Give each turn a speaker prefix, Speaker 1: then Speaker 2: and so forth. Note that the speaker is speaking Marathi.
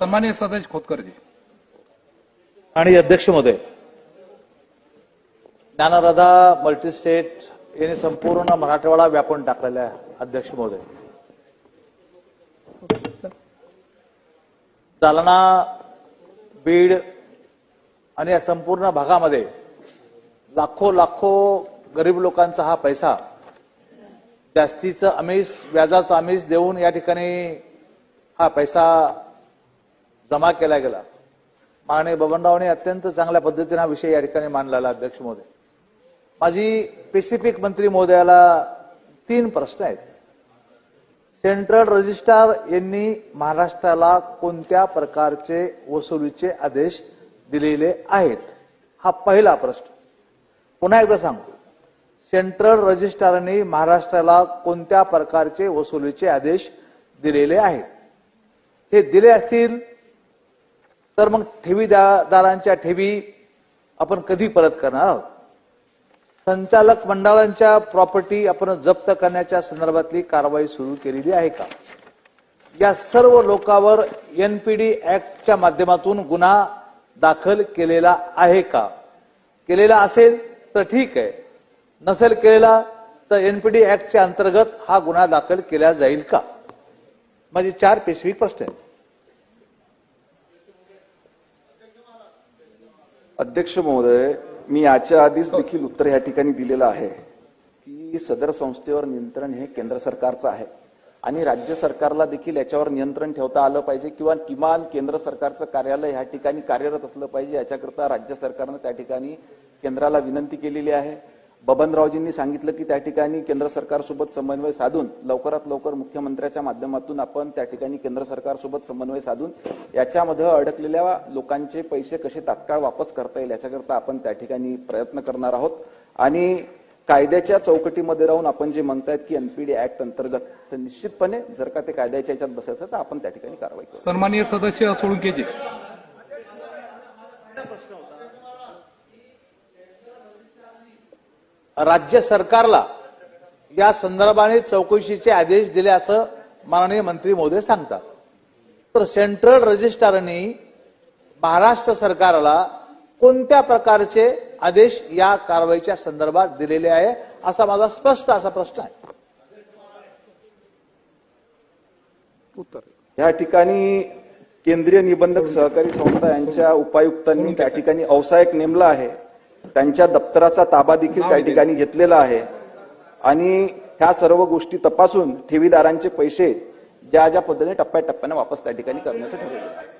Speaker 1: सन्मान्य सदाशिव खोतकरजी.
Speaker 2: आणि अध्यक्ष महोदय. ज्ञानराधा मल्टीस्टेट यांनी संपूर्ण मराठवाडा व्यापून टाकलेला आहे अध्यक्ष महोदय. जालना बीड आणि या संपूर्ण भागामध्ये लाखो लाखो गरीब लोकांचा हा पैसा जास्तीचं आमिष व्याजाचं आमिष देऊन या ठिकाणी हा पैसा जमा केला गेला. माननीय बबनरावने अत्यंत चांगल्या पद्धतीने हा विषय या ठिकाणी मांडलेला अध्यक्ष महोदय. माझी पेसिफिक मंत्री महोदयाला तीन प्रश्न आहेत. सेंट्रल रजिस्ट्रार यांनी महाराष्ट्राला कोणत्या प्रकारचे वसुलीचे आदेश दिलेले आहेत? हा पहिला प्रश्न. पुन्हा एकदा सांगतो. सेंट्रल रजिस्ट्रारने महाराष्ट्राला कोणत्या प्रकारचे वसुलीचे आदेश दिलेले आहेत? हे दिले असतील तर मग ठेवीदारांच्या ठेवी आपण कधी परत करणार आहोत? संचालक मंडळांच्या प्रॉपर्टी आपण जप्त करण्याच्या संदर्भातली कारवाई सुरू केलेली आहे का? या सर्व लोकांवर एनपीडी ऍक्टच्या माध्यमातून गुन्हा दाखल केलेला आहे का? केलेला असेल तर ठीक आहे. नसेल केलेला तर एनपीडी ऍक्टच्या अंतर्गत हा गुन्हा दाखल केला जाईल का? माझे चार स्पेसिफिक प्रश्न आहेत.
Speaker 3: अध्यक्ष महोदय मी याच्या आधीच देखील उत्तर या ठिकाणी दिलेलं आहे की सदर संस्थेवर नियंत्रण हे केंद्र सरकारचं आहे. आणि राज्य सरकारला देखील याच्यावर नियंत्रण ठेवता आलं पाहिजे किंवा किमान केंद्र सरकारचं कार्यालय ह्या ठिकाणी कार्यरत असलं पाहिजे याच्याकरता राज्य सरकारनं त्या ठिकाणी केंद्राला विनंती केलेली आहे. बबनरावजींनी सांगितलं की त्या ठिकाणी केंद्र सरकारसोबत समन्वय साधून लवकरात लवकर मुख्यमंत्र्याच्या माध्यमातून आपण त्या ठिकाणी केंद्र सरकारसोबत समन्वय साधून याच्यामध्ये अडकलेल्या लोकांचे पैसे कसे तात्काळ वापस करता येईल याच्याकरता आपण त्या ठिकाणी प्रयत्न करणार आहोत. आणि कायद्याच्या चौकटीमध्ये राहून आपण जे म्हणतायत की एनपीडी ऍक्ट अंतर्गत तर निश्चितपणे जर का ते कायद्याच्या याच्यात बसायचं तर आपण त्या ठिकाणी कारवाई करू.
Speaker 1: सन्मान्य सदस्य सोळंकेजी
Speaker 2: राज्य सरकारला या संदर्भाने चौकशीचे आदेश दिले असं माननीय मंत्री महोदय सांगतात. तर सेंट्रल रजिस्ट्रारनी महाराष्ट्र सरकारला कोणत्या प्रकारचे आदेश या कारवाईच्या संदर्भात दिलेले आहे असा माझा स्पष्ट असा प्रश्न आहे.
Speaker 1: उत्तर.
Speaker 3: या ठिकाणी केंद्रीय निबंधक सहकारी संस्था यांच्या उपायुक्तांनी त्या ठिकाणी औसायक नेमला आहे. त्यांच्या दप्तराचा ताबा देखील त्या ठिकाणी घेतलेला आहे. आणि ह्या सर्व गोष्टी तपासून ठेवीदारांचे पैसे ज्या ज्या पद्धतीने टप्प्याटप्प्याने वापस त्या ठिकाणी करण्याचं ठरवलं